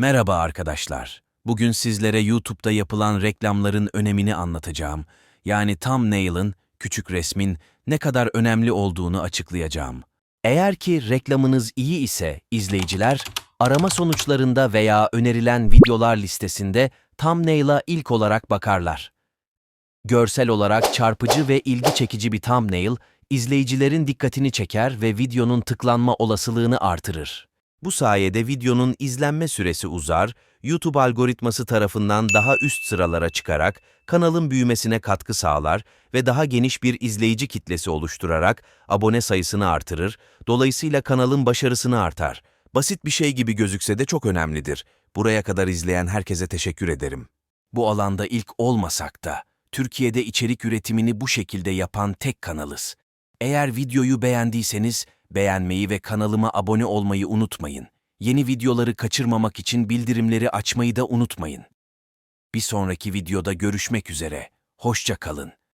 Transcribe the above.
Merhaba arkadaşlar. Bugün sizlere YouTube'da yapılan reklamların önemini anlatacağım. Yani thumbnail'ın, küçük resmin ne kadar önemli olduğunu açıklayacağım. Eğer ki reklamınız iyi ise izleyiciler arama sonuçlarında veya önerilen videolar listesinde thumbnail'a ilk olarak bakarlar. Görsel olarak çarpıcı ve ilgi çekici bir thumbnail, izleyicilerin dikkatini çeker ve videonun tıklanma olasılığını artırır. Bu sayede videonun izlenme süresi uzar, YouTube algoritması tarafından daha üst sıralara çıkarak kanalın büyümesine katkı sağlar ve daha geniş bir izleyici kitlesi oluşturarak abone sayısını artırır, dolayısıyla kanalın başarısını artar. Basit bir şey gibi gözükse de çok önemlidir. Buraya kadar izleyen herkese teşekkür ederim. Bu alanda ilk olmasak da Türkiye'de içerik üretimini bu şekilde yapan tek kanalız. Eğer videoyu beğendiyseniz beğenmeyi ve kanalıma abone olmayı unutmayın. Yeni videoları kaçırmamak için bildirimleri açmayı da unutmayın. Bir sonraki videoda görüşmek üzere. Hoşça kalın.